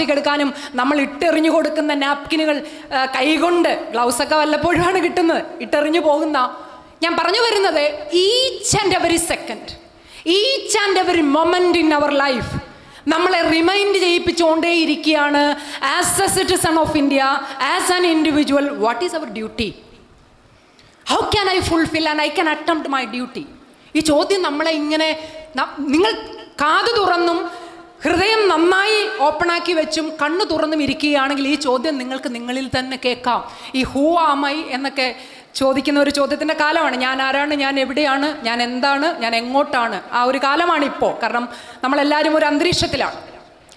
Plastic എടുക്കാനും നമ്മൾ ഇട്ടെറിഞ്ഞു കൊടുക്കുന്ന നാപ്കിനുകൾ കൈകൊണ്ട് ഗ്ലൗസൊക്കെ വല്ലപ്പോഴുമാണ് കിട്ടുന്നത്. ഇട്ടെറിഞ്ഞു പോകുന്ന ഞാൻ പറഞ്ഞു വരുന്നത് each and every second each and every moment in our life നമ്മളെ remind ചെയ്യിപ്പിച്ചുകൊണ്ടേയിരിക്കുകയാണ് as a citizen of India as an individual what is our duty how can I fulfil and I can attempt my duty ഈ ചോദ്യം നമ്മളെ ഇങ്ങനെ നിങ്ങൾ കാത് തുറന്നും ഹൃദയം നന്നായി open ആക്കി വെച്ചും കണ്ണു തുറന്നും ഇരിക്കുകയാണെങ്കിൽ ഈ ചോദ്യം നിങ്ങൾക്ക് നിങ്ങളിൽ തന്നെ കേൾക്കാം. ഈ ഹൂ ആമൈ എന്നൊക്കെ ചോദിക്കുന്ന ഒരു ചോദ്യത്തിന്റെ കാലമാണ്. ഞാൻ ആരാണ്? ഞാൻ എവിടെയാണ്? ഞാൻ എന്താണ്? ഞാൻ എങ്ങോട്ടാണ്? ആ ഒരു കാലമാണ് ഇപ്പോൾ കാരണം നമ്മളെല്ലാവരും ഒരു അന്തരീക്ഷത്തിലാണ്.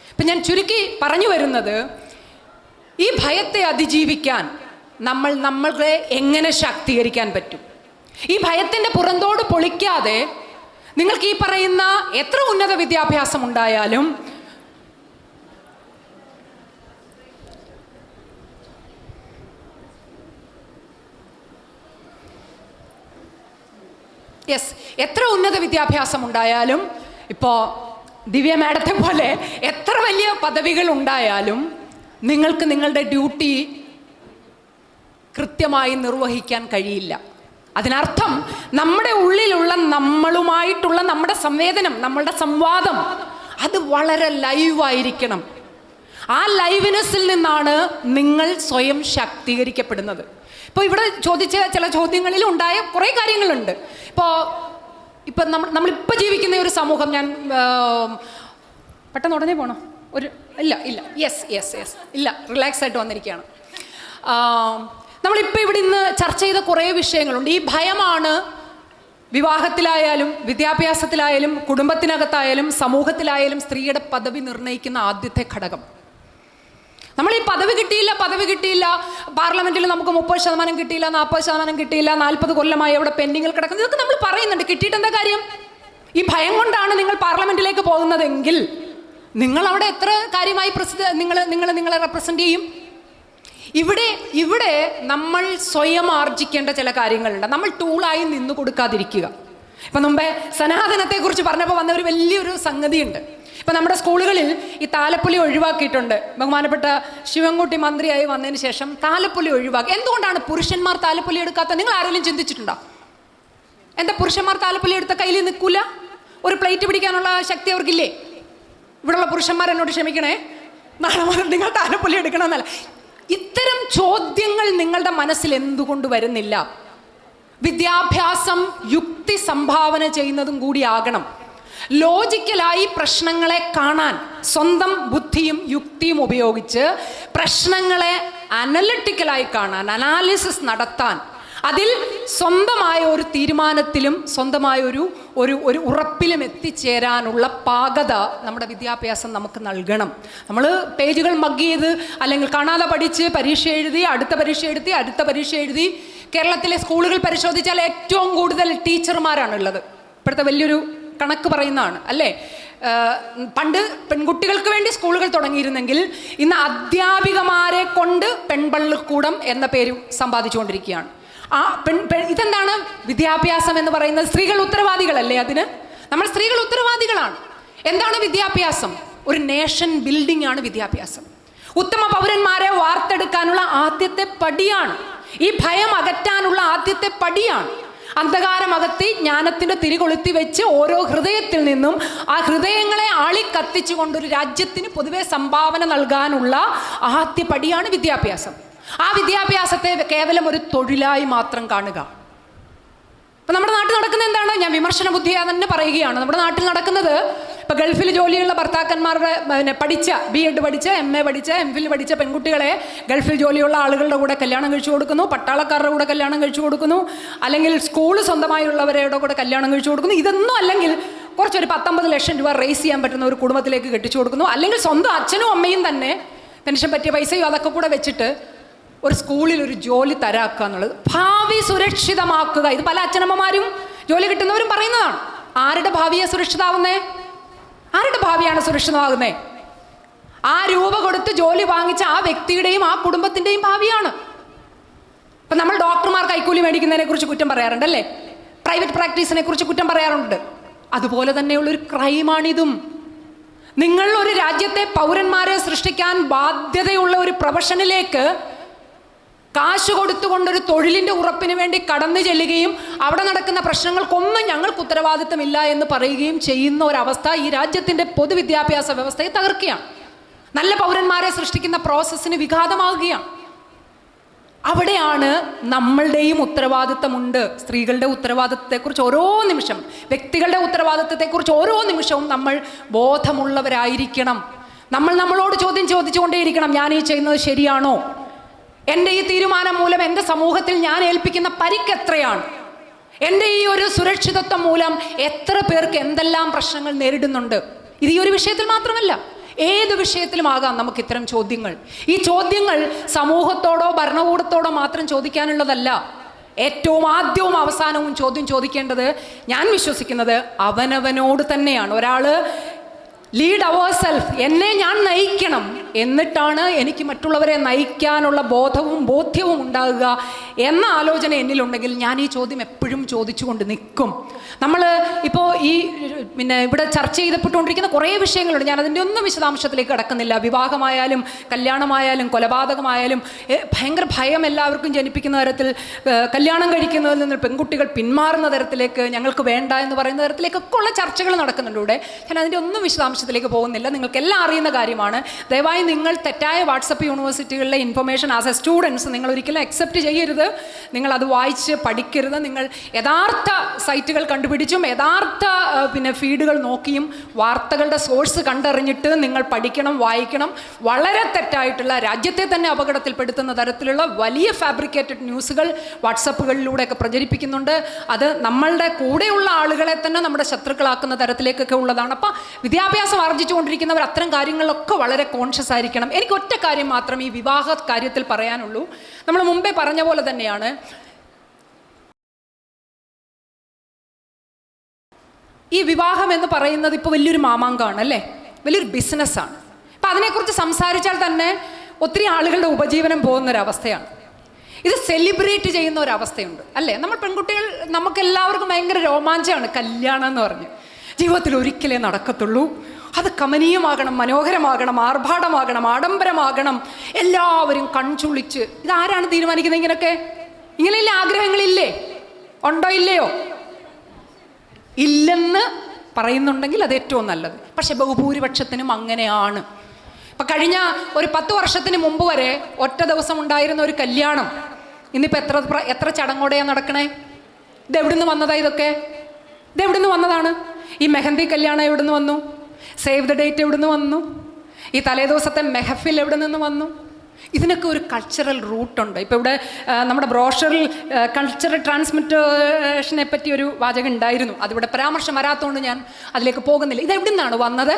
ഇപ്പം ഞാൻ ചുരുക്കി പറഞ്ഞു വരുന്നത് ഈ ഭയത്തെ അതിജീവിക്കാൻ നമ്മൾ നമ്മളെ എങ്ങനെ ശാക്തീകരിക്കാൻ പറ്റും? ഈ ഭയത്തിന്റെ പുറന്തോട് പൊളിക്കാതെ നിങ്ങൾക്ക് ഈ പറയുന്ന എത്ര ഉന്നത വിദ്യാഭ്യാസം ഉണ്ടായാലും യെസ് എത്ര ഉന്നത വിദ്യാഭ്യാസം ഉണ്ടായാലും ഇപ്പോൾ ദിവ്യ മാഡത്തെ പോലെ എത്ര വലിയ പദവികൾ ഉണ്ടായാലും നിങ്ങൾക്ക് നിങ്ങളുടെ ഡ്യൂട്ടി കൃത്യമായി നിർവഹിക്കാൻ കഴിയില്ല. അതിനർത്ഥം നമ്മുടെ ഉള്ളിലുള്ള നമ്മളുമായിട്ടുള്ള നമ്മുടെ സംവേദനം നമ്മളുടെ സംവാദം അത് വളരെ ലൈവായിരിക്കണം ആ ലൈവ്നെസ്സിൽ നിന്നാണ് നിങ്ങൾ സ്വയം ശാക്തീകരിക്കപ്പെടുന്നത്. ഇപ്പോൾ ഇവിടെ ചോദിച്ച ചില ചോദ്യങ്ങളിൽ ഉണ്ടായ കുറേ കാര്യങ്ങളുണ്ട്. ഇപ്പോൾ ഇപ്പം നമ്മൾ നമ്മളിപ്പോൾ ജീവിക്കുന്ന ഒരു സമൂഹം ഞാൻ പെട്ടെന്ന് ഉടനെ പോണോ? ഒരു ഇല്ല ഇല്ല. യെസ് യെസ് യെസ് ഇല്ല റിലാക്സ് ആയിട്ട് വന്നിരിക്കുകയാണ്. നമ്മളിപ്പോൾ ഇവിടെ ഇന്ന് ചർച്ച ചെയ്ത കുറേ വിഷയങ്ങളുണ്ട്. ഈ ഭയമാണ് വിവാഹത്തിലായാലും വിദ്യാഭ്യാസത്തിലായാലും കുടുംബത്തിനകത്തായാലും സമൂഹത്തിലായാലും സ്ത്രീയുടെ പദവി നിർണയിക്കുന്ന ആദ്യത്തെ ഘടകം. നമ്മൾ ഈ പദവി കിട്ടിയില്ല പദവി കിട്ടിയില്ല പാർലമെന്റിൽ നമുക്ക് മുപ്പത് ശതമാനം കിട്ടിയില്ല നാൽപ്പത് ശതമാനം കിട്ടിയില്ല നാൽപ്പത് കൊല്ലമായി അവിടെ പെൻഡിങ്ങിൽ കിടക്കുന്നത് ഇതൊക്കെ നമ്മൾ പറയുന്നുണ്ട്. കിട്ടിയിട്ട് എന്താ കാര്യം? ഈ ഭയം കൊണ്ടാണ് നിങ്ങൾ പാർലമെന്റിലേക്ക് പോകുന്നതെങ്കിൽ നിങ്ങൾ അവിടെ എത്ര കാര്യമായി പ്രസിദ്ധ നിങ്ങൾ നിങ്ങൾ നിങ്ങളെ റെപ്രസെന്റ് ചെയ്യും? ഇവിടെ ഇവിടെ നമ്മൾ സ്വയം ആർജിക്കേണ്ട ചില കാര്യങ്ങളുണ്ട്. നമ്മൾ ടൂളായി നിന്ന് കൊടുക്കാതിരിക്കുക. ഇപ്പൊ മുമ്പേ സനാതനത്തെ കുറിച്ച് പറഞ്ഞപ്പോൾ വന്ന ഒരു വലിയൊരു സംഗതിയുണ്ട്. ഇപ്പൊ നമ്മുടെ സ്കൂളുകളിൽ ഈ താലപ്പൊലി ഒഴിവാക്കിയിട്ടുണ്ട്. ബഹുമാനപ്പെട്ട ശിവൻകുട്ടി മന്ത്രിയായി വന്നതിന് ശേഷം താലപ്പൊലി ഒഴിവാക്കി. എന്തുകൊണ്ടാണ് പുരുഷന്മാർ താലപ്പൊലി എടുക്കാത്ത നിങ്ങൾ ആരെങ്കിലും ചിന്തിച്ചിട്ടുണ്ടോ? എന്താ പുരുഷന്മാർ താലപ്പൊലി എടുത്ത കയ്യിൽ നിൽക്കില്ല ഒരു പ്ലേറ്റ് പിടിക്കാനുള്ള ശക്തി അവർക്കില്ലേ? ഇവിടെയുള്ള പുരുഷന്മാർ എന്നോട് ക്ഷമിക്കണേ. നാളെ മുതൽ നിങ്ങൾ താലപ്പൊലി എടുക്കണമെന്നല്ല. ഇത്തരം ചോദ്യങ്ങൾ നിങ്ങളുടെ മനസ്സിൽ എന്തുകൊണ്ട് വരുന്നില്ല? വിദ്യാഭ്യാസം യുക്തി സംഭാവന ചെയ്യുന്നതും കൂടിയാകണം ലോജിക്കലായി പ്രശ്നങ്ങളെ കാണാൻ സ്വന്തം ബുദ്ധിയും യുക്തിയും ഉപയോഗിച്ച് പ്രശ്നങ്ങളെ അനലിറ്റിക്കലായി കാണാൻ അനാലിസിസ് നടത്താൻ അതിൽ സ്വന്തമായ ഒരു തീരുമാനത്തിലും സ്വന്തമായ ഒരു ഒരു ഒരു ഉറപ്പിലും എത്തിച്ചേരാനുള്ള പാകത നമ്മുടെ വിദ്യാഭ്യാസം നമുക്ക് നൽകണം. നമ്മൾ പേജുകൾ മഗ് ചെയ്ത് അല്ലെങ്കിൽ കാണാതെ പഠിച്ച് പരീക്ഷ എഴുതി അടുത്ത പരീക്ഷ എഴുതി അടുത്ത പരീക്ഷ എഴുതി കേരളത്തിലെ സ്കൂളുകൾ പരിശോധിച്ചാൽ ഏറ്റവും കൂടുതൽ ടീച്ചർമാരാണ് ഉള്ളത് ഇപ്പോഴത്തെ വലിയൊരു കണക്ക് പറയുന്നതാണ് അല്ലേ? പണ്ട് പെൺകുട്ടികൾക്ക് വേണ്ടി സ്കൂളുകൾ തുടങ്ങിയിരുന്നെങ്കിൽ ഇന്ന് അധ്യാപികമാരെ കൊണ്ട് പെൺപള്ളിക്കൂടം എന്ന പേരും സമ്പാദിച്ചുകൊണ്ടിരിക്കുകയാണ്. ആ പെൺ ഇതെന്താണ് വിദ്യാഭ്യാസം എന്ന് പറയുന്നത്? സ്ത്രീകൾ ഉത്തരവാദികളല്ലേ അതിന്? നമ്മൾ സ്ത്രീകൾ ഉത്തരവാദികളാണ്. എന്താണ് വിദ്യാഭ്യാസം? ഒരു നേഷൻ ബിൽഡിംഗ് ആണ് വിദ്യാഭ്യാസം. ഉത്തമ പൗരന്മാരെ വാർത്തെടുക്കാനുള്ള ആദ്യത്തെ പടിയാണ്. ഈ ഭയം അകറ്റാനുള്ള ആദ്യത്തെ പടിയാണ്. അന്ധകാരമകത്തി ജ്ഞാനത്തിന്റെ തിരികൊളുത്തി വെച്ച് ഓരോ ഹൃദയത്തിൽ നിന്നും ആ ഹൃദയങ്ങളെ ആളിക്കത്തിച്ചുകൊണ്ട് ഒരു രാജ്യത്തിന് പൊതുവെ സംഭാവന നൽകാനുള്ള ആദ്യ പടിയാണ് വിദ്യാഭ്യാസം. ആ വിദ്യാഭ്യാസത്തെ കേവലം ഒരു തൊഴിലായി മാത്രം കാണുക. ഇപ്പം നമ്മുടെ നാട്ടിൽ നടക്കുന്നത് എന്താണ്? ഞാൻ വിമർശന ബുദ്ധിയാ തന്നെ പറയുകയാണ്. നമ്മുടെ നാട്ടിൽ നടക്കുന്നത് ഇപ്പം ഗൾഫിൽ ജോലിയുള്ള ഭർത്താക്കന്മാരുടെ പിന്നെ പഠിച്ച ബി എഡ് പഠിച്ച എം എ പഠിച്ച എം ഫിൽ പഠിച്ച പെൺകുട്ടികളെ ഗൾഫിൽ ജോലിയുള്ള ആളുകളുടെ കൂടെ കല്യാണം കഴിച്ചു കൊടുക്കുന്നു പട്ടാളക്കാരുടെ കൂടെ കല്യാണം കഴിച്ചു കൊടുക്കുന്നു അല്ലെങ്കിൽ സ്കൂൾ സ്വന്തമായുള്ളവരുടെ കൂടെ കല്യാണം കഴിച്ചു കൊടുക്കുന്നു. ഇതൊന്നും അല്ലെങ്കിൽ കുറച്ചൊരു പത്തൊമ്പത് ലക്ഷം രൂപ റേസ് ചെയ്യാൻ പറ്റുന്ന ഒരു കുടുംബത്തിലേക്ക് കെട്ടിച്ചു കൊടുക്കുന്നു. അല്ലെങ്കിൽ സ്വന്തം അച്ഛനും അമ്മയും തന്നെ പെൻഷൻ പറ്റിയ പൈസയും അതൊക്കെ കൂടെ വെച്ചിട്ട് ഒരു സ്കൂളിൽ ഒരു ജോലി തരാക്കുക എന്നുള്ളത് ഭാവി സുരക്ഷിതമാക്കുക. ഇത് പല അച്ഛനമ്മമാരും ജോലി കിട്ടുന്നവരും പറയുന്നതാണ്. ആരുടെ ഭാവിയെ സുരക്ഷിതാവുന്നേ? ആരുടെ ഭാവിയാണ് സുരക്ഷിതമാകുന്നേ? ആ രൂപ കൊടുത്ത് ജോലി വാങ്ങിച്ച ആ വ്യക്തിയുടെയും ആ കുടുംബത്തിന്റെയും ഭാവിയാണ്. ഇപ്പൊ നമ്മൾ ഡോക്ടർമാർ കൈക്കൂലി മേടിക്കുന്നതിനെ കുറിച്ച് കുറ്റം പറയാറുണ്ട് അല്ലേ? പ്രൈവറ്റ് പ്രാക്ടീസിനെ കുറിച്ച് കുറ്റം പറയാറുണ്ട്. അതുപോലെ തന്നെയുള്ളൊരു ക്രൈമാണിതും. നിങ്ങൾ ഒരു രാജ്യത്തെ പൗരന്മാരെ സൃഷ്ടിക്കാൻ ബാധ്യതയുള്ള ഒരു പ്രൊഫഷനിലേക്ക് കാശ് കൊടുത്തുകൊണ്ടൊരു തൊഴിലിന്റെ ഉറപ്പിന് വേണ്ടി കടന്നു ചെല്ലുകയും അവിടെ നടക്കുന്ന പ്രശ്നങ്ങൾക്കൊന്നും ഞങ്ങൾക്ക് ഉത്തരവാദിത്തമില്ല എന്ന് പറയുകയും ചെയ്യുന്ന ഒരവസ്ഥ ഈ രാജ്യത്തിന്റെ പൊതുവിദ്യാഭ്യാസ വ്യവസ്ഥയെ തകർക്കുകയാണ്. നല്ല പൗരന്മാരെ സൃഷ്ടിക്കുന്ന പ്രോസസ്സിന് വിഘാതമാകുകയാണ്. അവിടെയാണ് നമ്മളുടെയും ഉത്തരവാദിത്തമുണ്ട്. സ്ത്രീകളുടെ ഉത്തരവാദിത്തത്തെക്കുറിച്ച് ഓരോ നിമിഷം വ്യക്തികളുടെ ഉത്തരവാദിത്തത്തെക്കുറിച്ച് ഓരോ നിമിഷവും നമ്മൾ ബോധമുള്ളവരായിരിക്കണം. നമ്മൾ നമ്മളോട് ചോദ്യം ചോദിച്ചുകൊണ്ടേയിരിക്കണം ഞാൻ ഈ ചെയ്യുന്നത് ശരിയാണോ? എന്റെ ഈ തീരുമാനം മൂലം എന്റെ സമൂഹത്തിൽ ഞാൻ ഏൽപ്പിക്കുന്ന പരിക്ക് എത്രയാണ്? എന്റെ ഈ ഒരു സുരക്ഷിതത്വം മൂലം എത്ര പേർക്ക് എന്തെല്ലാം പ്രശ്നങ്ങൾ നേരിടുന്നുണ്ട്? ഇത് ഈ ഒരു വിഷയത്തിൽ മാത്രമല്ല ഏത് വിഷയത്തിലുമാകാം നമുക്ക് ഇത്തരം ചോദ്യങ്ങൾ. ഈ ചോദ്യങ്ങൾ സമൂഹത്തോടോ ഭരണകൂടത്തോടോ മാത്രം ചോദിക്കാനുള്ളതല്ല. ഏറ്റവും ആദ്യവും അവസാനവും ചോദ്യം ചോദിക്കേണ്ടത് ഞാൻ വിശ്വസിക്കുന്നത് അവനവനോട് തന്നെയാണ്. ഒരാൾ ലീഡ് അവർ സെൽഫ് എന്നെ ഞാൻ നയിക്കണം. എന്നിട്ടാണ് എനിക്ക് മറ്റുള്ളവരെ നയിക്കാനുള്ള ബോധവും ബോധ്യവും ഉണ്ടാകുക എന്ന ആലോചന എന്നിലുണ്ടെങ്കിൽ ഞാൻ ഈ ചോദ്യം എപ്പോഴും ചോദിച്ചുകൊണ്ട് നിൽക്കും. നമ്മൾ ഇപ്പോൾ ഈ പിന്നെ ഇവിടെ ചർച്ച ചെയ്തപ്പെട്ടുകൊണ്ടിരിക്കുന്ന കുറേ വിഷയങ്ങളുണ്ട്. ഞാൻ അതിന്റെ ഒന്നും വിശദാംശത്തിലേക്ക് കടക്കുന്നില്ല. വിവാഹമായാലും കല്യാണമായാലും കൊലപാതകമായാലും ഭയങ്കര ഭയം എല്ലാവർക്കും ജനിപ്പിക്കുന്ന തരത്തിൽ കല്യാണം കഴിക്കുന്നതിൽ നിന്ന് പെൺകുട്ടികൾ പിന്മാറുന്ന തരത്തിലേക്ക് ഞങ്ങൾക്ക് വേണ്ട എന്ന് പറയുന്ന തരത്തിലേക്കൊക്കെ ഉള്ള ചർച്ചകൾ നടക്കുന്നുണ്ട് ഇവിടെ. ഞാൻ അതിന്റെ ഒന്നും വിശദാംശത്തിലേക്ക് പോകുന്നില്ല. നിങ്ങൾക്ക് എല്ലാം അറിയുന്ന കാര്യമാണ്. ദയവായി നിങ്ങൾ തെറ്റായ വാട്സപ്പ് യൂണിവേഴ്സിറ്റികളിലെ ഇൻഫർമേഷൻ ആസ് എ സ്റ്റുഡൻസ് നിങ്ങൾ ഒരിക്കലും അക്സെപ്റ്റ് ചെയ്യരുത്. നിങ്ങൾ അത് വായിച്ച് പഠിക്കരുത്. നിങ്ങൾ യഥാർത്ഥ സൈറ്റുകൾ കണ്ടുപിടിച്ചും യഥാർത്ഥ പിന്നെ ഫീഡുകൾ നോക്കിയും വാർത്തകളുടെ സോഴ്സ് കണ്ടറിഞ്ഞിട്ട് നിങ്ങൾ പഠിക്കണം വായിക്കണം. വളരെ തെറ്റായിട്ടുള്ള രാജ്യത്തെ തന്നെ അപകടത്തിൽപ്പെടുത്തുന്ന തരത്തിലുള്ള വലിയ ഫാബ്രിക്കേറ്റഡ് ന്യൂസുകൾ വാട്സപ്പുകളിലൂടെയൊക്കെ പ്രചരിപ്പിക്കുന്നുണ്ട്. അത് നമ്മളുടെ കൂടെയുള്ള ആളുകളെ തന്നെ നമ്മുടെ ശത്രുക്കളാക്കുന്ന തരത്തിലേക്കൊക്കെ ഉള്ളതാണ്. അപ്പം വിദ്യാഭ്യാസം ആർജിച്ചുകൊണ്ടിരിക്കുന്നവർ അത്തരം കാര്യങ്ങളിലൊക്കെ വളരെ കോൺഷ്യസ് ആയിരിക്കണം. എനിക്ക് ഒറ്റ കാര്യം മാത്രം ഈ വിവാഹ കാര്യത്തിൽ പറയാനുള്ളൂ. നമ്മൾ മുമ്പേ പറഞ്ഞ പോലെ തന്നെയാണ് ഈ വിവാഹം എന്ന് പറയുന്നത് ഇപ്പോൾ വലിയൊരു മാമാങ്കമാണ് അല്ലേ? വലിയൊരു ബിസിനസ്സാണ് അപ്പം അതിനെക്കുറിച്ച് സംസാരിച്ചാൽ തന്നെ ഒത്തിരി ആളുകളുടെ ഉപജീവനം പോകുന്നൊരവസ്ഥയാണ്. ഇത് സെലിബ്രേറ്റ് ചെയ്യുന്ന ഒരവസ്ഥയുണ്ട് അല്ലേ? നമ്മൾ പെൺകുട്ടികൾ നമുക്ക് എല്ലാവർക്കും ഭയങ്കര രോമാഞ്ചമാണ് കല്യാണം എന്ന് പറഞ്ഞ്. ജീവിതത്തിൽ ഒരിക്കലേ നടക്കത്തുള്ളൂ. അത് കമനീയമാകണം മനോഹരമാകണം ആർഭാടമാകണം ആഡംബരമാകണം. എല്ലാവരും കൺചുളിച്ച്. ഇതാരാണ് തീരുമാനിക്കുന്നത് ഇങ്ങനൊക്കെ? ഇങ്ങനെയുള്ള ആഗ്രഹങ്ങളില്ലേ? ഉണ്ടോ ഇല്ലയോ? ഇല്ലെന്ന് പറയുന്നുണ്ടെങ്കിൽ അത് ഏറ്റവും നല്ലത്. പക്ഷെ ബഹുഭൂരിപക്ഷത്തിനും അങ്ങനെയാണ്. ഇപ്പം കഴിഞ്ഞ ഒരു പത്ത് വർഷത്തിന് മുമ്പ് വരെ ഒറ്റ ദിവസം ഉണ്ടായിരുന്ന ഒരു കല്യാണം. ഇന്നിപ്പോൾ എത്ര എത്ര ചടങ്ങോടെയാണ് നടക്കണേ? ഇതെവിടുന്ന് വന്നതാ ഇതൊക്കെ? ഇതെവിടുന്ന് വന്നതാണ്? ഈ മെഹന്തി കല്യാണം എവിടുന്ന് വന്നു? സേവ് ദ ഡേറ്റ് എവിടുന്ന് വന്നു? ഈ തലേദിവസത്തെ മെഹഫിൽ എവിടെ നിന്ന് വന്നു? ഇതിനൊക്കെ ഒരു കൾച്ചറൽ റൂട്ടുണ്ട് ഇപ്പോൾ ഇവിടെ നമ്മുടെ ബ്രോഷറിൽ കൾച്ചറൽ ട്രാൻസ്മിറ്റേഷനെ പറ്റി ഒരു വാചകം ഉണ്ടായിരുന്നു. അതിവിടെ പരാമർശം വരാത്തതുകൊണ്ട് ഞാൻ അതിലേക്ക് പോകുന്നില്ല. ഇത് എവിടെ നിന്നാണ് വന്നത്?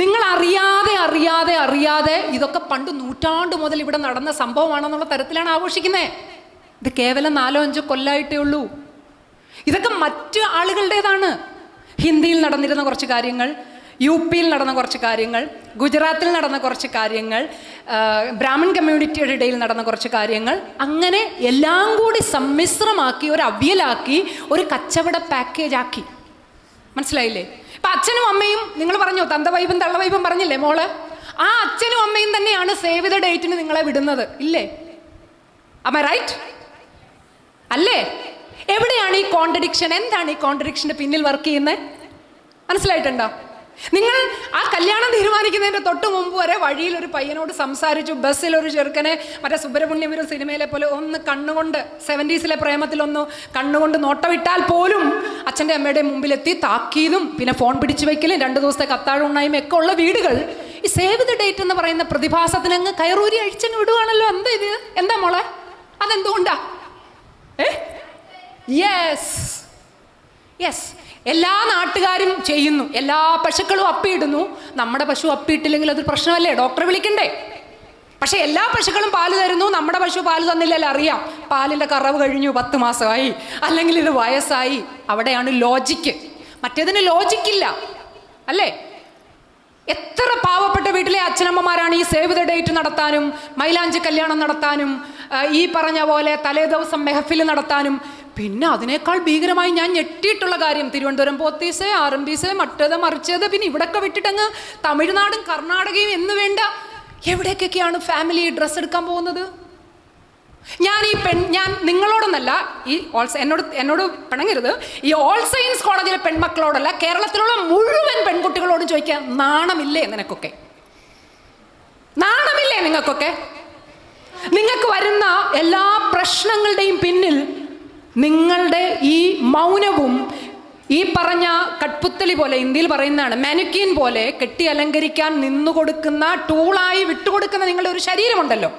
നിങ്ങൾ അറിയാതെ അറിയാതെ അറിയാതെ ഇതൊക്കെ പണ്ട് നൂറ്റാണ്ട് മുതൽ ഇവിടെ നടന്ന സംഭവമാണെന്നുള്ള തരത്തിലാണ് ആഘോഷിക്കുന്നത് ഇത് കേവലം നാലോ അഞ്ചോ കൊല്ലായിട്ടേ ഉള്ളൂ. ഇതൊക്കെ മറ്റ് ആളുകളുടേതാണ്. ഹിന്ദിയിൽ നടന്നിരുന്ന കുറച്ച് കാര്യങ്ങൾ യു പിയിൽ നടന്ന കുറച്ച് കാര്യങ്ങൾ ഗുജറാത്തിൽ നടന്ന കുറച്ച് കാര്യങ്ങൾ ബ്രാഹ്മിൺ കമ്മ്യൂണിറ്റിയുടെ ഇടയിൽ നടന്ന കുറച്ച് കാര്യങ്ങൾ. അങ്ങനെ എല്ലാം കൂടി സമ്മിശ്രമാക്കി ഒരു അവിയലാക്കി ഒരു കച്ചവട പാക്കേജ് ആക്കി മനസ്സിലായില്ലേ? ഇപ്പം അച്ഛനും അമ്മയും നിങ്ങൾ പറഞ്ഞോ തന്തവൈബും തള്ളവൈബും പറഞ്ഞില്ലേ മോൾ? ആ അച്ഛനും അമ്മയും തന്നെയാണ് സേവ് ദ ഡേറ്റിന് നിങ്ങളെ വിടുന്നത്. ഇല്ലേ? അമ്മ റൈറ്റ് അല്ലേ? എവിടെയാണ് ഈ കോൺട്രഡിക്ഷൻ എന്താണ് ഈ കോൺട്രഡിക്ഷന്റെ പിന്നിൽ വർക്ക് ചെയ്യുന്നത്? മനസ്സിലായിട്ടുണ്ടോ? നിങ്ങൾ ആ കല്യാണം തീരുമാനിക്കുന്നതിന്റെ തൊട്ട് മുമ്പ് വരെ വഴിയിൽ ഒരു പയ്യനോട് സംസാരിച്ചു. ബസ്സിൽ ഒരു ചെറുക്കനെ മറ്റേ സുബ്രഹ്മണ്യപുരം സിനിമയിലെ പോലെ ഒന്ന് കണ്ണുകൊണ്ട് സെവന്റീസിലെ പ്രേമത്തിലൊന്ന് കണ്ണുകൊണ്ട് നോട്ടമിട്ടാൽ പോലും അച്ഛന്റെ അമ്മയുടെ മുമ്പിലെത്തി താക്കീതും പിന്നെ ഫോൺ പിടിച്ചു വയ്ക്കലും രണ്ട് ദിവസത്തെ കത്താഴം ഉണ്ണായ്മ ഒക്കെ ഉള്ള വീടുകൾ. ഈ സേവ് ദ ഡേറ്റ് എന്ന് പറയുന്ന പ്രതിഭാസത്തിന് അങ്ങ് കയറൂരി അഴിച്ചങ്ങ് വിടുവാണല്ലോ. എന്താ ഇത്? എന്താ മോളെ? അതെന്തുകൊണ്ടാ? ഏ? യെസ് യെസ് എല്ലാ നാട്ടുകാരും ചെയ്യുന്നു. എല്ലാ പശുക്കളും അപ്പിയിടുന്നു. നമ്മുടെ പശു അപ്പിയിട്ടില്ലെങ്കിൽ അതൊരു പ്രശ്നമല്ലേ? ഡോക്ടറെ വിളിക്കണ്ടേ? പക്ഷെ എല്ലാ പശുക്കളും പാൽ തരുന്നു. നമ്മുടെ പശു പാൽ തന്നില്ലല്ലോ അറിയാം. പാലിന്റെ കറവ് കഴിഞ്ഞു പത്ത് മാസമായി. അല്ലെങ്കിൽ ഇത് വയസ്സായി. അവിടെയാണ് ലോജിക്ക് മറ്റേതിന് ലോജിക്കില്ല അല്ലേ? എത്ര പാവപ്പെട്ട വീട്ടിലെ അച്ഛനമ്മമാരാണ് ഈ സേവ് ദ ഡേറ്റ് നടത്താനും മൈലാഞ്ചി കല്യാണം നടത്താനും ഈ പറഞ്ഞ പോലെ തലേദിവസം മെഹഫിൽ നടത്താനും പിന്നെ അതിനേക്കാൾ ഭീകരമായി ഞാൻ ഞെട്ടിയിട്ടുള്ള കാര്യം. തിരുവനന്തപുരം പോത്തീസ് ആർ എം ബിസ് മറ്റേത് മറിച്ചത് പിന്നെ ഇവിടൊക്കെ വിട്ടിട്ടങ്ങ് തമിഴ്നാടും കർണാടകയും എന്ന് വേണ്ട. എവിടേക്കൊക്കെയാണ് ഫാമിലി ഡ്രസ്സ് എടുക്കാൻ പോകുന്നത്? ഞാൻ ഈ പെൺ ഞാൻ നിങ്ങളോടൊന്നല്ല ഈ ഓൾസ എന്നോട് എന്നോട് പിണങ്ങരുത്. ഈ ഓൾ സയൻസ് കോളേജിലെ പെൺമക്കളോടല്ല കേരളത്തിലുള്ള മുഴുവൻ പെൺകുട്ടികളോടും ചോദിക്കാൻ നാണമില്ലേ നിനക്കൊക്കെ? നാണമില്ലേ നിങ്ങൾക്കൊക്കെ? നിങ്ങൾക്ക് വരുന്ന എല്ലാ പ്രശ്നങ്ങളുടെയും പിന്നിൽ നിങ്ങളുടെ ഈ മൗനവും ഈ പറഞ്ഞ കട്പുത്തലി പോലെ ഇന്ത്യയിൽ പറയുന്നതാണ് മാനുക്കീൻ പോലെ കെട്ടി അലങ്കരിക്കാൻ നിന്നുകൊടുക്കുന്ന ടൂളായി വിട്ടുകൊടുക്കുന്ന നിങ്ങളുടെ ഒരു ശരീരമുണ്ടല്ലോ.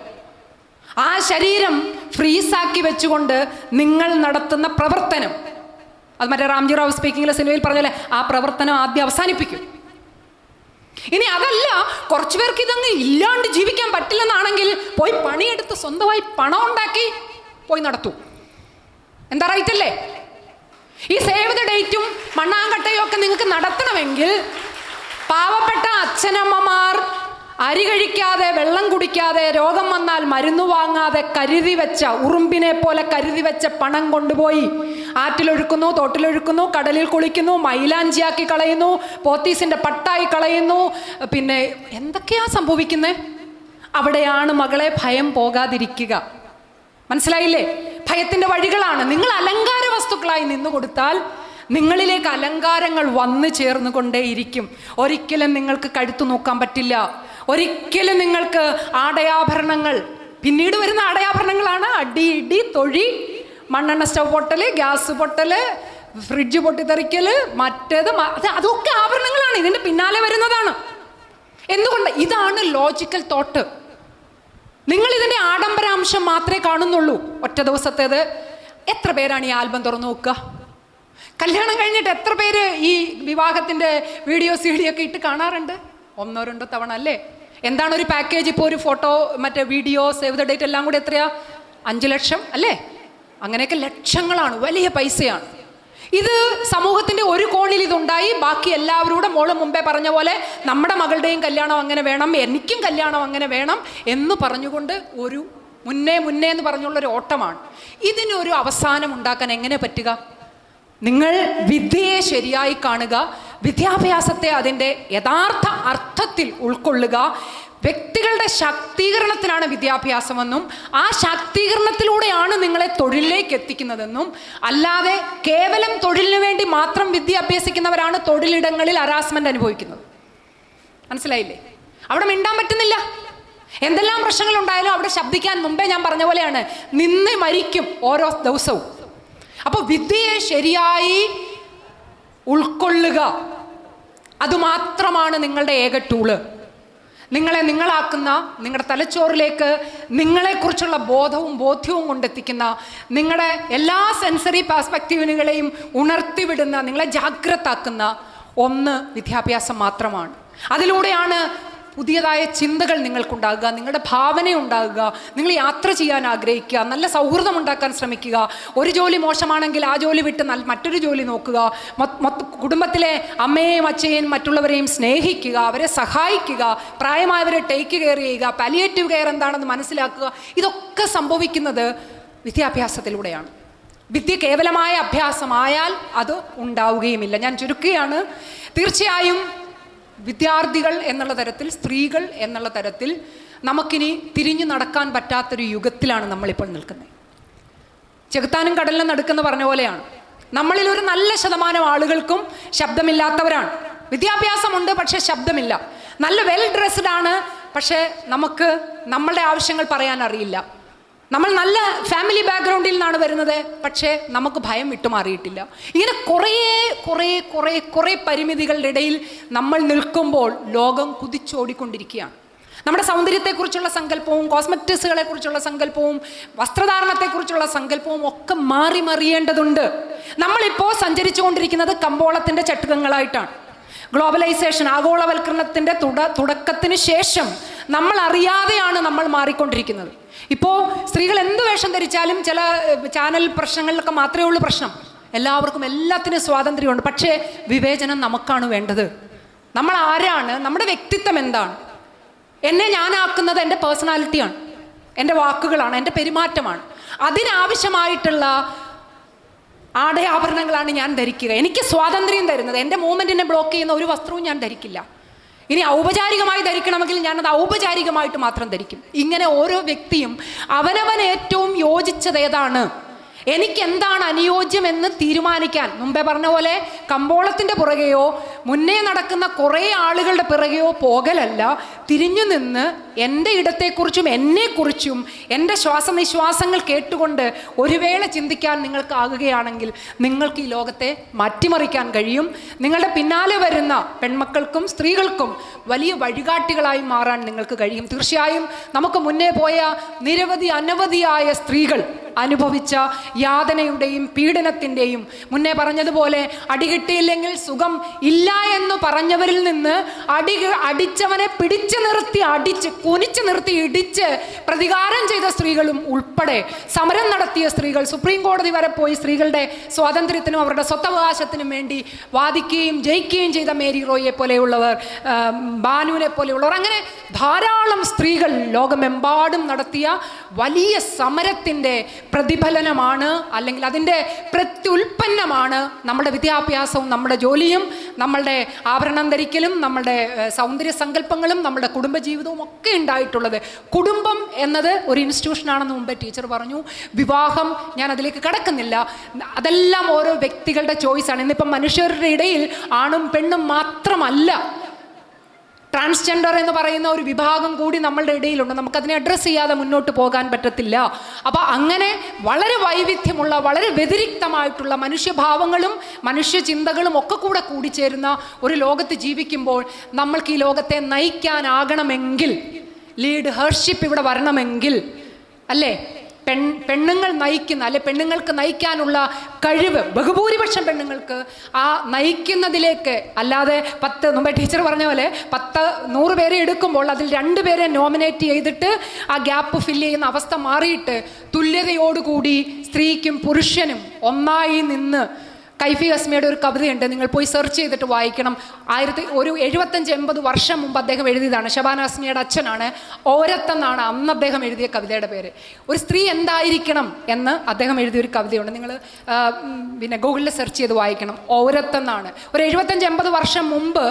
ആ ശരീരം ഫ്രീസാക്കി വെച്ചുകൊണ്ട് നിങ്ങൾ നടത്തുന്ന പ്രവർത്തനം. അത് മറ്റേ റാംജി റാവു സ്പീക്കിംഗിലെ സിനിമയിൽ പറഞ്ഞല്ലേ ആ പ്രവർത്തനം ആദ്യം അവസാനിപ്പിക്കും. ഇനി അതല്ല കുറച്ചു പേർക്ക് ഇതങ്ങ് ഇല്ലാണ്ട് ജീവിക്കാൻ പറ്റില്ലെന്നാണെങ്കിൽ പോയി പണിയെടുത്ത് സ്വന്തമായി പണം ഉണ്ടാക്കി പോയി നടത്തൂ. എന്താ റൈറ്റ് അല്ലേ? ഈ സേവ് ദ ഡേറ്റും മണ്ണാങ്കട്ടയും ഒക്കെ നിങ്ങൾക്ക് നടത്തണമെങ്കിൽ പാവപ്പെട്ട അച്ഛനമ്മമാർ അരി കഴിക്കാതെ വെള്ളം കുടിക്കാതെ രോഗം വന്നാൽ മരുന്ന് വാങ്ങാതെ കരുതി വെച്ച ഉറുമ്പിനെ പോലെ കരുതി വെച്ച പണം കൊണ്ടുപോയി ആറ്റിലൊഴുക്കുന്നു തോട്ടിലൊഴുക്കുന്നു കടലിൽ കുളിക്കുന്നു മൈലാഞ്ചിയാക്കി കളയുന്നു പോത്തീസിന്റെ പട്ടായി കളയുന്നു. പിന്നെ എന്തൊക്കെയാ സംഭവിക്കുന്നത് അവിടെയാണ് മകളെ ഭയം പോകാതിരിക്കുക. മനസ്സിലായില്ലേ? ഭയത്തിന്റെ വഴികളാണ്. നിങ്ങൾ അലങ്കാര വസ്തുക്കളായി നിന്നു കൊടുത്താൽ നിങ്ങളിലേക്ക് അലങ്കാരങ്ങൾ വന്നു ചേർന്നുകൊണ്ടേയിരിക്കും. ഒരിക്കലും നിങ്ങൾക്ക് കഴുത്തു നോക്കാൻ പറ്റില്ല. ഒരിക്കലും നിങ്ങൾക്ക് ആടയാഭരണങ്ങൾ പിന്നീട് വരുന്ന ആടയാഭരണങ്ങളാണ് അടി ഇടി തൊഴി മണ്ണെണ്ണ സ്റ്റവ് പൊട്ടൽ ഗ്യാസ് പൊട്ടൽ ഫ്രിഡ്ജ് പൊട്ടിത്തെറിക്കൽ മറ്റേത് അതൊക്കെ ആഭരണങ്ങളാണ്. ഇതിന്റെ പിന്നാലെ വരുന്നതാണ്. എന്തുകൊണ്ട്? ഇതാണ് ലോജിക്കൽ തോട്ട്. നിങ്ങൾ ഇതിന്റെ ആഡംബരാംശം മാത്രമേ കാണുന്നുള്ളൂ. ഒറ്റ ദിവസത്തേത്. എത്ര പേരാണ് ഈ ആൽബം തുറന്നു നോക്കുക? കല്യാണം കഴിഞ്ഞിട്ട് എത്ര പേര് ഈ വിവാഹത്തിന്റെ വീഡിയോ സി ഒക്കെ ഇട്ട് കാണാറുണ്ട്? ഒന്നോ രണ്ടോ തവണ അല്ലേ? എന്താണ് ഒരു പാക്കേജ് ഇപ്പോൾ ഒരു ഫോട്ടോ മറ്റേ വീഡിയോ സേവ് ദ ഡേറ്റ് എല്ലാം കൂടി എത്രയാ? അഞ്ച് ലക്ഷം അല്ലേ? അങ്ങനെയൊക്കെ ലക്ഷങ്ങളാണ് വലിയ പൈസയാണ്. ഇത് സമൂഹത്തിന്റെ ഒരു ഇതുണ്ടായി ബാക്കി എല്ലാവരോടും മോൾ മുമ്പേ പറഞ്ഞ പോലെ നമ്മുടെ മകളുടെയും കല്യാണം അങ്ങനെ വേണം എനിക്കും കല്യാണം അങ്ങനെ വേണം എന്ന് പറഞ്ഞുകൊണ്ട് ഒരു മുന്നേ മുന്നേ എന്ന് പറഞ്ഞുള്ളൊരു ഓട്ടമാണ്. ഇതിനൊരു അവസാനം ഉണ്ടാക്കാൻ എങ്ങനെ പറ്റുക? നിങ്ങൾ വിദ്യയെ ശരിയായി കാണുക വിദ്യാഭ്യാസത്തെ അതിന്റെ യഥാർത്ഥ അർത്ഥത്തിൽ ഉൾക്കൊള്ളുക വ്യക്തികളുടെ ശാക്തീകരണത്തിനാണ് വിദ്യാഭ്യാസമെന്നും ആ ശാക്തീകരണത്തിലൂടെയാണ് നിങ്ങളെ തൊഴിലിലേക്ക് എത്തിക്കുന്നതെന്നും. അല്ലാതെ കേവലം തൊഴിലിന് വേണ്ടി മാത്രം വിദ്യ അഭ്യസിക്കുന്നവരാണ് തൊഴിലിടങ്ങളിൽ ഹറാസ്മെന്റ് അനുഭവിക്കുന്നത്. മനസ്സിലായില്ലേ? അവിടെ മിണ്ടാൻ പറ്റുന്നില്ല. എന്തെല്ലാം പ്രശ്നങ്ങൾ ഉണ്ടായാലും അവിടെ ശബ്ദിക്കാൻ മുമ്പേ ഞാൻ പറഞ്ഞ പോലെയാണ്. നിന്ന് മരിക്കും ഓരോ ദിവസവും. അപ്പോൾ വിദ്യയെ ശരിയായി ഉൾക്കൊള്ളുക. അതുമാത്രമാണ് നിങ്ങളുടെ ഏക ടൂൾ നിങ്ങളെ നിങ്ങളാക്കുന്ന നിങ്ങളുടെ തലച്ചോറിലേക്ക് നിങ്ങളെക്കുറിച്ചുള്ള ബോധവും ബോധ്യവും കൊണ്ടെത്തിക്കുന്ന നിങ്ങളുടെ എല്ലാ സെൻസറി പെർസ്പെക്റ്റീവിനുകളെയും ഉണർത്തിവിടുന്ന നിങ്ങളെ ജാഗ്രതാക്കുന്ന ഒന്ന് വിദ്യാഭ്യാസം മാത്രമാണ്. അതിലൂടെയാണ് പുതിയതായ ചിന്തകൾ നിങ്ങൾക്കുണ്ടാകുക നിങ്ങളുടെ ഭാവന ഉണ്ടാകുക നിങ്ങൾ യാത്ര ചെയ്യാൻ ആഗ്രഹിക്കുക നല്ല സൗഹൃദം ഉണ്ടാക്കാൻ ശ്രമിക്കുക. ഒരു ജോലി മോശമാണെങ്കിൽ ആ ജോലി വിട്ട് മറ്റൊരു ജോലി നോക്കുക. കുടുംബത്തിലെ അമ്മയെയും അച്ഛയെയും മറ്റുള്ളവരെയും സ്നേഹിക്കുക അവരെ സഹായിക്കുക പ്രായമായവരെ ടേക്ക് കെയർ ചെയ്യുക പാലിയേറ്റീവ് കെയർ എന്താണെന്ന് മനസ്സിലാക്കുക. ഇതൊക്കെ സംഭവിക്കുന്നത് വിദ്യാഭ്യാസത്തിലൂടെയാണ്. വിദ്യ കേവലമായ അഭ്യാസമായാൽ അത് ഉണ്ടാവുകയുമില്ല. ഞാൻ ചുരുക്കുകയാണ്. തീർച്ചയായും വിദ്യാർത്ഥികൾ എന്നുള്ള തരത്തിൽ സ്ത്രീകൾ എന്നുള്ള തരത്തിൽ നമുക്കിനി തിരിഞ്ഞു നടക്കാൻ പറ്റാത്തൊരു യുഗത്തിലാണ് നമ്മളിപ്പോൾ നിൽക്കുന്നത്. ചെകുത്താനും കടലിനും നടുക്കെന്ന് പറഞ്ഞ പോലെയാണ്. നമ്മളിൽ ഒരു നല്ല ശതമാനം ആളുകൾക്കും ശബ്ദമില്ലാത്തവരാണ്. വിദ്യാഭ്യാസമുണ്ട് പക്ഷേ ശബ്ദമില്ല. നല്ല വെൽ ഡ്രസ്ഡ് ആണ് പക്ഷേ നമുക്ക് നമ്മളുടെ ആവശ്യങ്ങൾ പറയാൻ അറിയില്ല. നമ്മൾ നല്ല ഫാമിലി ബാക്ക്ഗ്രൗണ്ടിൽ നിന്നാണ് വരുന്നത്. പക്ഷേ നമുക്ക് ഭയം വിട്ടുമാറിയിട്ടില്ല. ഇങ്ങനെ കുറേ കുറേ കുറേ കുറേ പരിമിതികളുടെ ഇടയിൽ നമ്മൾ നിൽക്കുമ്പോൾ ലോകം കുതിച്ചോടിക്കൊണ്ടിരിക്കുകയാണ്. നമ്മുടെ സൗന്ദര്യത്തെക്കുറിച്ചുള്ള സങ്കല്പവും കോസ്മെറ്റിക്സുകളെ കുറിച്ചുള്ള സങ്കല്പവും വസ്ത്രധാരണത്തെക്കുറിച്ചുള്ള സങ്കല്പവും ഒക്കെ മാറി മറിയേണ്ടതുണ്ട്. നമ്മളിപ്പോൾ സഞ്ചരിച്ചുകൊണ്ടിരിക്കുന്നത് കമ്പോളത്തിന്റെ ചട്ടുകങ്ങളായിട്ടാണ്. ഗ്ലോബലൈസേഷൻ ആഗോളവൽക്കരണത്തിന്റെ തുട തുടക്കത്തിന് ശേഷം നമ്മൾ അറിയാതെയാണ് നമ്മൾ മാറിക്കൊണ്ടിരിക്കുന്നത്. ഇപ്പോൾ സ്ത്രീകൾ എന്ത് വേഷം ധരിച്ചാലും ചില ചാനൽ പ്രശ്നങ്ങളിലൊക്കെ മാത്രമേ ഉള്ളൂ പ്രശ്നം. എല്ലാവർക്കും എല്ലാത്തിനും സ്വാതന്ത്ര്യമുണ്ട്. പക്ഷേ വിവേചനം നമുക്കാണ് വേണ്ടത്. നമ്മൾ ആരാണ്? നമ്മുടെ വ്യക്തിത്വം എന്താണ്? എന്നെ ഞാനാക്കുന്നത് എന്റെ പേഴ്സണാലിറ്റിയാണ് എന്റെ വാക്കുകളാണ്. എന്റെ പെരുമാറ്റമാണ്. അതിനാവശ്യമായിട്ടുള്ള ആടയാഭരണങ്ങളാണ് ഞാൻ ധരിക്കുക. എനിക്ക് സ്വാതന്ത്ര്യം തരുന്നത്. എന്റെ മൂവ്മെന്റിനെ ബ്ലോക്ക് ചെയ്യുന്ന ഒരു വസ്ത്രവും ഞാൻ ധരിക്കില്ല. ഇനി ഔപചാരികമായി ധരിക്കണമെങ്കിൽ ഞാനത് ഔപചാരികമായിട്ട് മാത്രം ധരിക്കും. ഇങ്ങനെ ഓരോ വ്യക്തിയും അവനവൻ ഏറ്റവും യോജിച്ചത് ഏതാണ്? എനിക്ക് എന്താണ് അനുയോജ്യമെന്ന് തീരുമാനിക്കാൻ. മുമ്പേ പറഞ്ഞ പോലെ കമ്പോളത്തിന്റെ പുറകെയോ മുന്നേ നടക്കുന്ന കുറേ ആളുകളുടെ പിറകെയോ പോകലല്ല. തിരിഞ്ഞു നിന്ന് എന്റെ ഇടത്തെക്കുറിച്ചും എന്നെക്കുറിച്ചും എന്റെ ശ്വാസനിശ്വാസങ്ങൾ കേട്ടുകൊണ്ട് ഒരു വേള ചിന്തിക്കാൻ നിങ്ങൾക്കാകുകയാണെങ്കിൽ നിങ്ങൾക്ക് ഈ ലോകത്തെ മാറ്റിമറിക്കാൻ കഴിയും. നിങ്ങളുടെ പിന്നാലെ വരുന്ന പെൺമക്കൾക്കും സ്ത്രീകൾക്കും വലിയ വഴികാട്ടികളായി മാറാൻ നിങ്ങൾക്ക് കഴിയും. തീർച്ചയായും നമുക്ക് മുന്നേ പോയ നിരവധി അനവധിയായ സ്ത്രീകൾ അനുഭവിച്ച യാതനയുടെയും പീഡനത്തിന്റെയും മുന്നേ പറഞ്ഞതുപോലെ അടികിട്ടിയില്ലെങ്കിൽ സുഖം ഇല്ല എന്ന് പറഞ്ഞവരിൽ നിന്ന് അടി അടിച്ചവനെ പിടിച്ചു നിർത്തി അടിച്ച് കുനിച്ച് നിർത്തി ഇടിച്ച് പ്രതികാരം ചെയ്ത സ്ത്രീകളും ഉൾപ്പെടെ സമരം നടത്തിയ സ്ത്രീകൾ സുപ്രീം കോടതി വരെ പോയി സ്ത്രീകളുടെ സ്വാതന്ത്ര്യത്തിനും അവരുടെ സ്വത്തവകാശത്തിനും വേണ്ടി വാദിക്കുകയും ജയിക്കുകയും ചെയ്ത മേരി റോയിയെ പോലെയുള്ളവർ ബാനുവിനെ പോലെയുള്ളവർ അങ്ങനെ ധാരാളം സ്ത്രീകൾ ലോകമെമ്പാടും നടത്തിയ വലിയ സമരത്തിന്റെ പ്രതിഫലനമാണ് അല്ലെങ്കിൽ അതിന്റെ പ്രത്യുൽപ്പന്നമാണ് നമ്മുടെ വിദ്യാഭ്യാസവും നമ്മുടെ ജോലിയും നമ്മളുടെ ആഭരണം ധരിക്കലും നമ്മളുടെ സൗന്ദര്യ സങ്കല്പങ്ങളും നമ്മുടെ കുടുംബജീവിതവും ഒക്കെ ഉണ്ടായിട്ടുള്ളത്. കുടുംബം എന്നത് ഒരു ഇൻസ്റ്റിറ്റ്യൂഷനാണെന്ന് മുമ്പേ ടീച്ചർ പറഞ്ഞു. വിവാഹം ഞാൻ അതിലേക്ക് കടക്കുന്നില്ല. അതെല്ലാം ഓരോ വ്യക്തികളുടെ ചോയ്സാണ് ഇന്നിപ്പം മനുഷ്യരുടെ ഇടയിൽ ആണും പെണ്ണും മാത്രമല്ല. ട്രാൻസ്ജെൻഡർ എന്ന് പറയുന്ന ഒരു വിഭാഗം കൂടി നമ്മളുടെ ഇടയിലുണ്ട്. നമുക്കതിനെ അഡ്രസ്സ് ചെയ്യാതെ മുന്നോട്ട് പോകാൻ പറ്റത്തില്ല. അപ്പോൾ അങ്ങനെ വളരെ വൈവിധ്യമുള്ള വളരെ വ്യതിരിക്തമായിട്ടുള്ള മനുഷ്യഭാവങ്ങളും മനുഷ്യ ചിന്തകളും ഒക്കെ കൂടെ കൂടിച്ചേരുന്ന ഒരു ലോകത്ത് ജീവിക്കുമ്പോൾ നമ്മൾക്ക് ഈ ലോകത്തെ നയിക്കാനാകണമെങ്കിൽ ലീഡ് ഹേർഷിപ്പ് ഇവിടെ വരണമെങ്കിൽ അല്ലേ? പെൺ പെണ്ണുങ്ങൾ നയിക്കുന്ന അല്ലെ പെണ്ണുങ്ങൾക്ക് നയിക്കാനുള്ള കഴിവ് ബഹുഭൂരിപക്ഷം പെണ്ണുങ്ങൾക്ക് ആ നയിക്കുന്നതിലേക്ക് അല്ലാതെ പത്ത് മുമ്പേ ടീച്ചർ പറഞ്ഞ പോലെ പത്ത് നൂറ് പേരെ എടുക്കുമ്പോൾ അതിൽ രണ്ട് പേരെ നോമിനേറ്റ് ചെയ്തിട്ട് ആ ഗ്യാപ്പ് ഫില്ല് ചെയ്യുന്ന അവസ്ഥ മാറിയിട്ട് തുല്യതയോടുകൂടി സ്ത്രീക്കും പുരുഷനും ഒന്നായി നിന്ന് കൈഫി ഹസ്മിയുടെ ഒരു കവിതയുണ്ട്. നിങ്ങൾ പോയി സെർച്ച് ചെയ്തിട്ട് വായിക്കണം. ആയിരത്തി ഒരു എഴുപത്തഞ്ച് എൺപത് വർഷം മുമ്പ് അദ്ദേഹം എഴുതിയതാണ്. ഷബാന ഹസ്മിയുടെ അച്ഛനാണ് ഓരത്തെന്നാണ് അന്ന് അദ്ദേഹം എഴുതിയ കവിതയുടെ പേര്. ഒരു സ്ത്രീ എന്തായിരിക്കണം എന്ന് അദ്ദേഹം എഴുതിയൊരു കവിതയുണ്ട്. നിങ്ങൾ പിന്നെ ഗൂഗിളിൽ സെർച്ച് ചെയ്ത് വായിക്കണം. ഓരത്തെന്നാണ്. ഒരു എഴുപത്തഞ്ച് എൺപത് വർഷം മുമ്പ്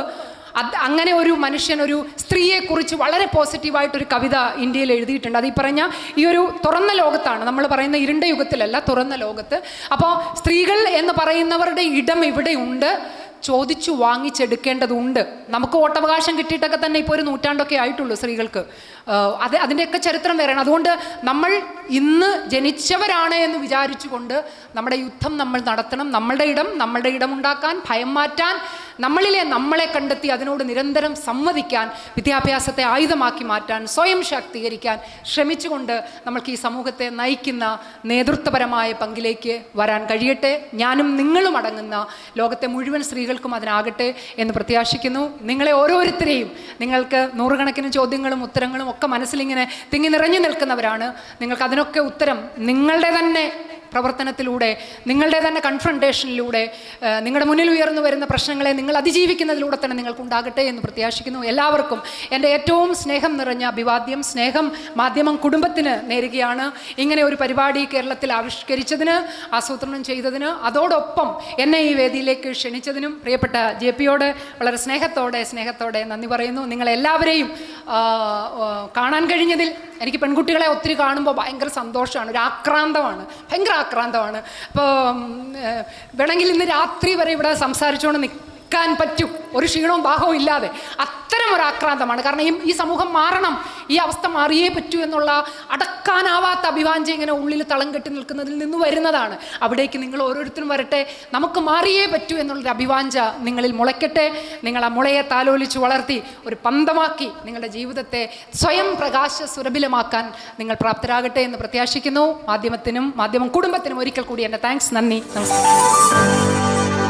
അത് അങ്ങനെ ഒരു മനുഷ്യൻ ഒരു സ്ത്രീയെക്കുറിച്ച് വളരെ പോസിറ്റീവായിട്ടൊരു കവിത ഇന്ത്യയിൽ എഴുതിയിട്ടുണ്ട്. അത് ഈ പറഞ്ഞ ഈ ഒരു തുറന്ന ലോകത്താണ്. നമ്മൾ പറയുന്ന ഇരുണ്ട യുഗത്തിലല്ല തുറന്ന ലോകത്ത്. അപ്പോൾ സ്ത്രീകൾ എന്ന് പറയുന്നവരുടെ ഇടം ഇവിടെയുണ്ട്. ചോദിച്ചു വാങ്ങിച്ചെടുക്കേണ്ടതുണ്ട്. നമുക്ക് വോട്ടവകാശം കിട്ടിയിട്ടൊക്കെ തന്നെ ഇപ്പോൾ ഒരു നൂറ്റാണ്ടൊക്കെ ആയിട്ടുള്ളൂ സ്ത്രീകൾക്ക്. അത് അതിന്റെയൊക്കെ ചരിത്രം വേറെയാണ്. അതുകൊണ്ട് നമ്മൾ ഇന്ന് ജനിച്ചവരാണ് എന്ന് വിചാരിച്ചുകൊണ്ട് നമ്മുടെ യുദ്ധം നമ്മൾ നടത്തണം. നമ്മളുടെ ഇടം നമ്മളുടെ ഇടമുണ്ടാക്കാൻ ഭയം മാറ്റാൻ നമ്മളിലെ നമ്മളെ കണ്ടെത്തി അതിനോട് നിരന്തരം സമ്മതിക്കാൻ വിദ്യാഭ്യാസത്തെ ആയുധമാക്കി മാറ്റാൻ സ്വയം ശാക്തീകരിക്കാൻ ശ്രമിച്ചുകൊണ്ട് നമ്മൾക്ക് ഈ സമൂഹത്തെ നയിക്കുന്ന നേതൃത്വപരമായ പങ്കിലേക്ക് വരാൻ കഴിയട്ടെ. ഞാനും നിങ്ങളും അടങ്ങുന്ന ലോകത്തെ മുഴുവൻ സ്ത്രീകൾക്കും അതിനാകട്ടെ എന്ന് പ്രത്യാശിക്കുന്നു. നിങ്ങളെ ഓരോരുത്തരെയും നിങ്ങൾക്ക് നൂറുകണക്കിന് ചോദ്യങ്ങളും ഉത്തരങ്ങളും ഒക്കെ മനസ്സിലിങ്ങനെ തിങ്ങി നിറഞ്ഞു നിൽക്കുന്നവരാണ്. നിങ്ങൾക്ക് അതിനൊക്കെ ഉത്തരം നിങ്ങളുടെ തന്നെ. പ്രവർത്തനത്തിലൂടെ നിങ്ങളുടെ തന്നെ കൺഫ്രണ്ടേഷനിലൂടെ നിങ്ങളുടെ മുന്നിൽ ഉയർന്നു വരുന്ന പ്രശ്നങ്ങളെ നിങ്ങൾ അതിജീവിക്കുന്നതിലൂടെ തന്നെ നിങ്ങൾക്കുണ്ടാകട്ടെ എന്ന് പ്രത്യാശിക്കുന്നു. എല്ലാവർക്കും എന്റെ ഏറ്റവും സ്നേഹം നിറഞ്ഞ അഭിവാദ്യം. സ്നേഹം മാധ്യമം കുടുംബത്തിന് നേരുകയാണ്. ഇങ്ങനെ ഒരു പരിപാടി കേരളത്തിൽ ആവിഷ്കരിച്ചതിന് ആസൂത്രണം ചെയ്തതിന് അതോടൊപ്പം എന്നെ ഈ വേദിയിലേക്ക് ക്ഷണിച്ചതിനും പ്രിയപ്പെട്ട ജെ പിയോട് വളരെ സ്നേഹത്തോടെ സ്നേഹത്തോടെ നന്ദി പറയുന്നു. നിങ്ങളെല്ലാവരെയും കാണാൻ കഴിഞ്ഞതിൽ എനിക്ക് പെൺകുട്ടികളെ ഒത്തിരി കാണുമ്പോൾ ഭയങ്കര സന്തോഷമാണ് ഒരു ആക്രാന്തമാണ് ഭയങ്കര ആക്രാന്തമാണ്. അപ്പോൾ വേണമെങ്കിൽ ഇന്ന് രാത്രി വരെ ഇവിടെ സംസാരിച്ചുകൊണ്ട് നിൽക്കാൻ പറ്റും. ഒരു ക്ഷീണവും ദാഹവും ഇല്ലാതെ. അത്തരം ഒരു ആക്രാന്തമാണ്. കാരണം ഈ ഈ സമൂഹം മാറണം. ഈ അവസ്ഥ മാറിയേ പറ്റൂ എന്നുള്ള അടക്കാനാവാത്ത അഭിവാഞ്ച ഇങ്ങനെ ഉള്ളിൽ തളം കെട്ടി നിൽക്കുന്നതിൽ നിന്ന് വരുന്നതാണ്. അവിടേക്ക് നിങ്ങൾ ഓരോരുത്തരും വരട്ടെ. നമുക്ക് മാറിയേ പറ്റൂ എന്നുള്ളൊരു അഭിവാഞ്ച നിങ്ങളിൽ മുളയ്ക്കട്ടെ. നിങ്ങൾ ആ മുളയെ താലോലിച്ച് വളർത്തി ഒരു പന്തമാക്കി നിങ്ങളുടെ ജീവിതത്തെ സ്വയം പ്രകാശ സുരഭിലമാക്കാൻ നിങ്ങൾ പ്രാപ്തരാകട്ടെ എന്ന് പ്രത്യാശിക്കുന്നു. മാധ്യമത്തിനും മാധ്യമം കുടുംബത്തിനും ഒരിക്കൽ കൂടി എന്റെ താങ്ക്സ്. നന്ദി. നമസ്കാരം.